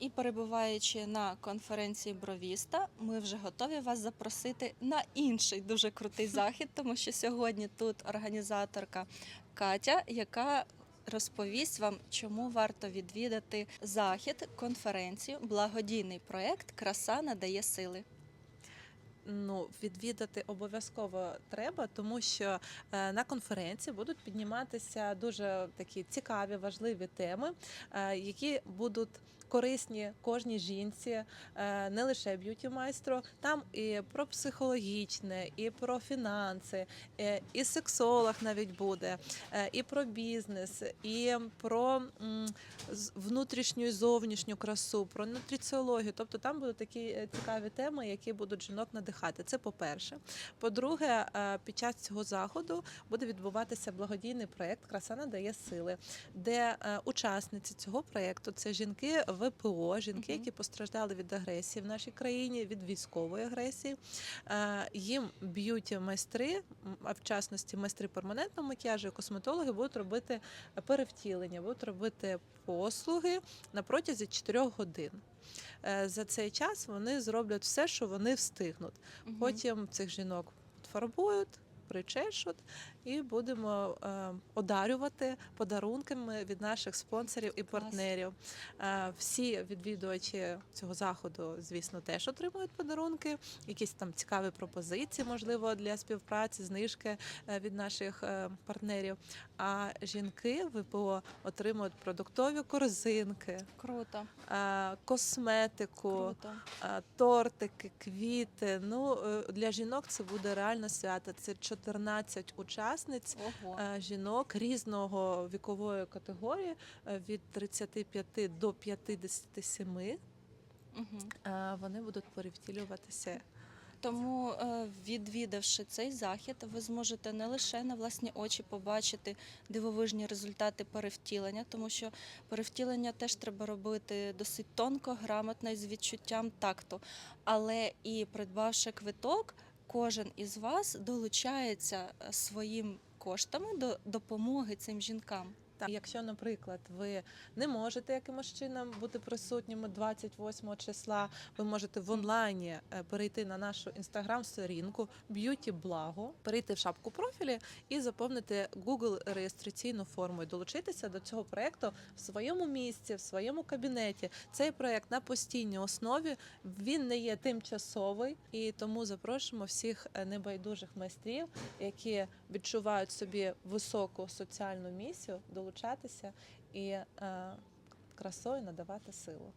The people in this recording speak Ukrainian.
І перебуваючи на конференції Бровіста, ми вже готові вас запросити на інший дуже крутий захід, тому що сьогодні тут організаторка Катя, яка розповість вам, чому варто відвідати захід, конференцію, благодійний проект Краса надає сили. Ну, відвідати обов'язково треба, тому що е, на конференції будуть підніматися дуже такі цікаві, важливі теми, е, які будуть корисні кожній жінці, е, не лише б'юті майстру. Там і про психологічне, і про фінанси, і сексолог навіть буде, і про бізнес, і про внутрішню і зовнішню красу, про нутриціологію. Тобто там будуть такі цікаві теми, які будуть жінок надихати. Це по-перше. По-друге, е, під час цього заходу буде відбуватися благодійний проєкт Краса надає сили, де е, учасниці цього проєкту це жінки ВПО, жінки, які постраждали від агресії в нашій країні, від військової агресії. Е, Їм б'юті майстри, а в частності майстри перманентного макіяжу і косметологи будуть робити перевтілення, будуть робити послуги на протязі 4 годин. Е, За цей час вони зроблять все, що вони встигнуть. Потім цих жінок фарбують, причешуть і будемо е, одарювати подарунками від наших спонсорів і партнерів. Е, всі відвідувачі цього заходу, звісно, теж отримують подарунки, якісь там цікаві пропозиції, можливо, для співпраці, знижки е, від наших партнерів. А жінки ВПО отримують продуктові корзинки, Круто, косметику. круто. Тортики, квіти. Ну для жінок це буде реально свято. Це 14 учасниць. Ого. е, Жінок різного вікової категорії е, від 35 до 57. Мгм. Е, Вони будуть перевтілюватися. Тому, відвідавши цей захід, ви зможете не лише на власні очі побачити дивовижні результати перевтілення, тому що перевтілення теж треба робити досить тонко, грамотно і з відчуттям такту. Але і придбавши квиток, кожен із вас долучається е, своїм коштами до допомоги цим жінкам. Якщо, наприклад, ви не можете якимось чином бути присутніми 28 числа, ви можете в онлайні е, перейти на нашу інстаграм-сторінку Beauty Благо, перейти в шапку профілі і заповнити Google реєстраційну форму і долучитися до цього проекту в своєму місці, в своєму кабінеті. Цей проект на постійній основі він не є тимчасовий, і тому запрошуємо всіх е, небайдужих майстрів, які відчувають собі високу соціальну місію, долучатися і е, красою надавати силу.